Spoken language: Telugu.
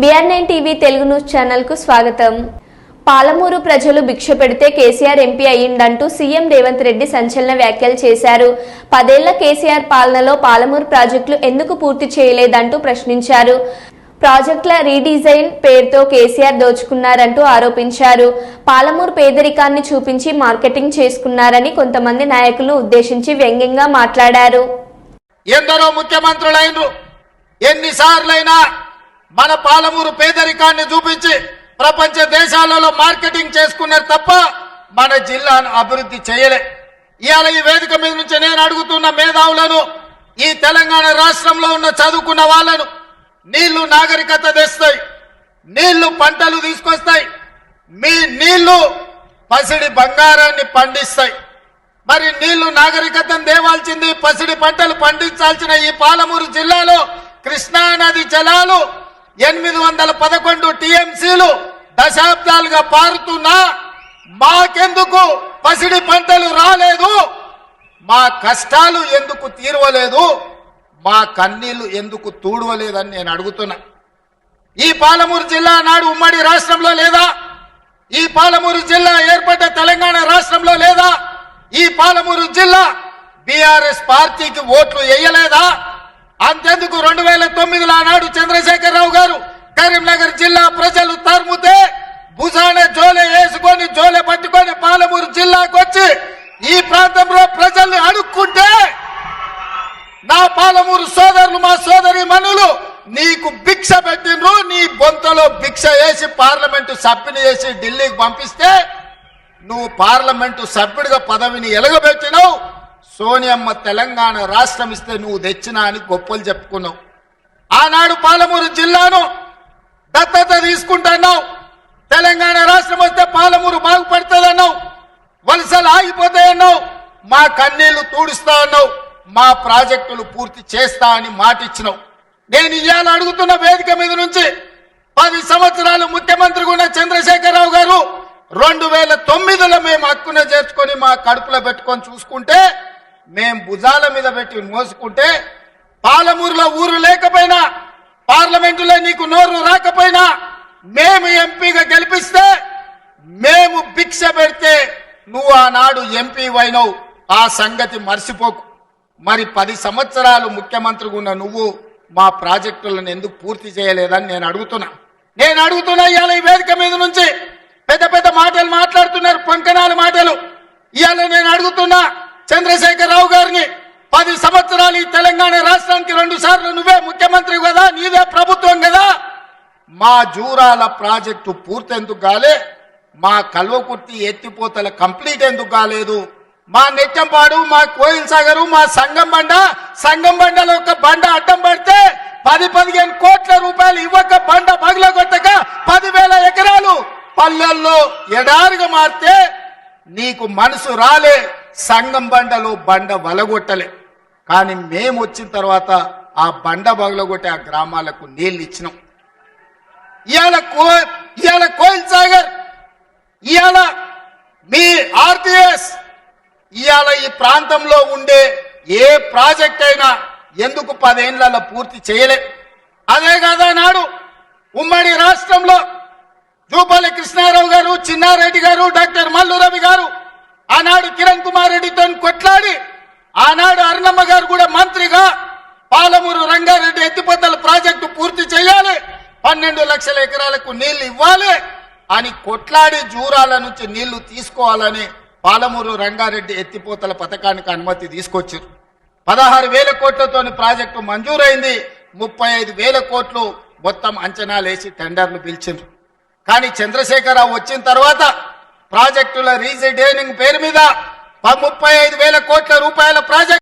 BR nine TV Telugu news ఛానల్కు స్వాగతం. పాలమూరు ప్రజలు భిక్ష పెడితే కేసీఆర్ ఎంపీ అయ్యిందంటూ సీఎం రేవంత్ రెడ్డి సంచలన వ్యాఖ్యలు చేశారు. పదేళ్ళ కేసీఆర్ పాలనలో పాలమూరు ప్రాజెక్టులు ఎందుకు పూర్తి చేయలేదంటూ ప్రశ్నించారు. ప్రాజెక్టుల రీడిజైన్ పేరుతో కేసీఆర్ దోచుకున్నారంటూ ఆరోపించారు. పాలమూరు పేదరికాన్ని చూపించి మార్కెటింగ్ చేసుకున్నారని కొంతమంది నాయకులు ఉద్దేశించి వ్యంగ్యంగా మాట్లాడారు. ఎందరో ముఖ్యమంత్రులైనరు ఎన్నిసార్లైనా మన పాలమూరు పేదరికాన్ని చూపించి ప్రపంచ దేశాలలో మార్కెటింగ్ చేసుకున్నారు తప్ప మన జిల్లాను అభివృద్ధి చేయలే. ఇవాళ ఈ వేదిక మీద నుంచి నేను అడుగుతున్న మేధావులను ఈ తెలంగాణ రాష్ట్రంలో ఉన్న చదువుకున్న వాళ్ళను నీళ్ళు నాగరికత తెస్తాయి. నీళ్ళు పంటలు తీసుకొస్తాయి. మీ నీళ్ళు పసిడి బంగారాన్ని పండిస్తాయి. మరి నీళ్ళు నాగరికతను దేవాల్సింది పసిడి పంటలు పండించాల్సిన ఈ పాలమూరు జిల్లాలో కృష్ణా నది జలాలు ఎనిమిది వందల పదకొండు టీఎంసీలు దశాబ్దాలుగా పారుతున్నా మాకెందుకు? పసిడి పంటలు రాలేదు. మా కష్టాలు ఎందుకు తీరవలేదు? మా కన్నీళ్ళు ఎందుకు తూడవలేదని నేను అడుగుతున్నా. ఈ పాలమూరు జిల్లా నాడు ఉమ్మడి రాష్ట్రంలో లేదా? ఈ పాలమూరు జిల్లా ఏర్పడ్డ తెలంగాణ రాష్ట్రంలో లేదా? ఈ పాలమూరు జిల్లా బీఆర్ఎస్ పార్టీకి ఓట్లు వేయలేదా? అంతెందుకు రెండు వేల తొమ్మిదిలో ఆనాడు చంద్రశేఖరరావు గారు కరీంనగర్ జిల్లా ప్రజలు తరుముతే భుజాన జోలె వేసుకొని జోలె పట్టుకొని పాలమూరు జిల్లాకు వచ్చి ఈ ప్రాంతంలో ప్రజల్ని అడుక్కుంటే మా పాలమూరు సోదరులు మా సోదరి మనులు నీకు భిక్ష పెట్టిండ్రు నీ బొంతలో భిక్ష వేసి పార్లమెంటు సభ్యుని చేసి ఢిల్లీకి పంపిస్తే నువ్వు పార్లమెంటు సభ్యుడిగా పదవిని ఎలగబెట్టినావు. సోనియమ్మ తెలంగాణ రాష్ట్రం ఇస్తే నువ్వు తెచ్చినా అని గొప్పలు చెప్పుకున్నావు. ఆనాడు పాలమూరు జిల్లాను దత్తత తీసుకుంటున్నావు. తెలంగాణ రాష్ట్రం వస్తే పాలమూరు బాగుపడుతుందన్నావు. వలసలు ఆగిపోతాయన్నావు. మా కన్నీళ్ళు తూడుస్తా అన్నావు మా ప్రాజెక్టులు పూర్తి చేస్తా అని మాటిచ్చినావు. నేను ఇవాళ అడుగుతున్న వేదిక మీద నుంచి పది సంవత్సరాలు ముఖ్యమంత్రిగా ఉన్న చంద్రశేఖరరావు గారు రెండు వేల తొమ్మిదిలో మేము హక్కున చేర్చుకొని మా కడుపులో పెట్టుకొని చూసుకుంటే మేం భుజాల మీద పెట్టి మోసుకుంటే పాలమూరులో ఊరు లేకపోయినా పార్లమెంటులో నీకు నోరు రాకపోయినా మేము ఎంపీగా గెలిపిస్తే మేము భిక్ష పెడితే నువ్వు ఆనాడు ఎంపీ అయినవు. ఆ సంగతి మర్చిపోకు. మరి పది సంవత్సరాలు ముఖ్యమంత్రిగా ఉన్న నువ్వు మా ప్రాజెక్టులను ఎందుకు పూర్తి చేయలేదని నేను అడుగుతున్నా. నేను అడుగుతున్నా ఇవాళ ఈ వేదిక మీద నుంచి. పెద్ద పెద్ద మాటలు మాట్లాడుతున్నారు పంకనాల మాటలు. ఇవాళ నేను అడుగుతున్నా చంద్రశేఖరరావు గారిని పది సంవత్సరాలు ఈ తెలంగాణ రాష్ట్రానికి రెండు సార్లు నువ్వే ముఖ్యమంత్రి కదా నీదే ప్రభుత్వం కదా. మా జూరాల ప్రాజెక్టు పూర్తి ఎందుకు కాలే మా కల్వకుర్తి ఎత్తిపోతల కంప్లీట్ ఎందుకు కాలేదు? మా నెట్టంపాడు మా కోయిల్ సాగరు మా సంగం బండ సంగం బండలో ఒక బండ అడ్డం పడితే పది పదిహేను కోట్ల రూపాయలు ఇవ్వక బండ పగలగొట్టక పదివేల ఎకరాలు పల్లెల్లో ఎడారిగా మారితే నీకు మనసు రాలే సంగం బండలో బండ వలగొట్టలే. కానీ మేము వచ్చిన తర్వాత ఆ బండ బగలగొట్టి ఆ గ్రామాలకు నీళ్ళు ఇచ్చినాం. ఇవాళ కో ఇవాళ కోయిల్ సాగర్ ఇవాళ మీ ఆర్టీఎస్ ఇవాళ ఈ ప్రాంతంలో ఉండే ఏ ప్రాజెక్ట్ అయినా ఎందుకు పదేళ్ళలో పూర్తి చేయలే? అదే కదా నాడు ఉమ్మడి రాష్ట్రంలో జూపల్లి కృష్ణారావు గారు చిన్నారెడ్డి గారు డాక్టర్ మల్లు రవి గారు ఆనాడు కిరణ్ కుమార్ రెడ్డితో కొట్లాడి ఆనాడు అరుణమ్మ గారు కూడా మంత్రిగా పాలమూరు రంగారెడ్డి ఎత్తిపోతల ప్రాజెక్టు పూర్తి చేయాలి పన్నెండు లక్షల ఎకరాలకు నీళ్ళు ఇవ్వాలి అని కొట్లాడి జూరాల నుంచి నీళ్ళు తీసుకోవాలని పాలమూరు రంగారెడ్డి ఎత్తిపోతల పథకానికి అనుమతి తీసుకొచ్చారు. పదహారు వేల కోట్లతోని ప్రాజెక్టు మంజూరైంది. ముప్పై ఐదు వేల కోట్లు మొత్తం అంచనాలేసి టెండర్లు పిలిచిండ్రు. కానీ చంద్రశేఖరరావు వచ్చిన తర్వాత ప్రాజెక్టుల రీజైనింగ్ పేరు మీద ముప్పై ఐదు వేల కోట్ల రూపాయల ప్రాజెక్ట్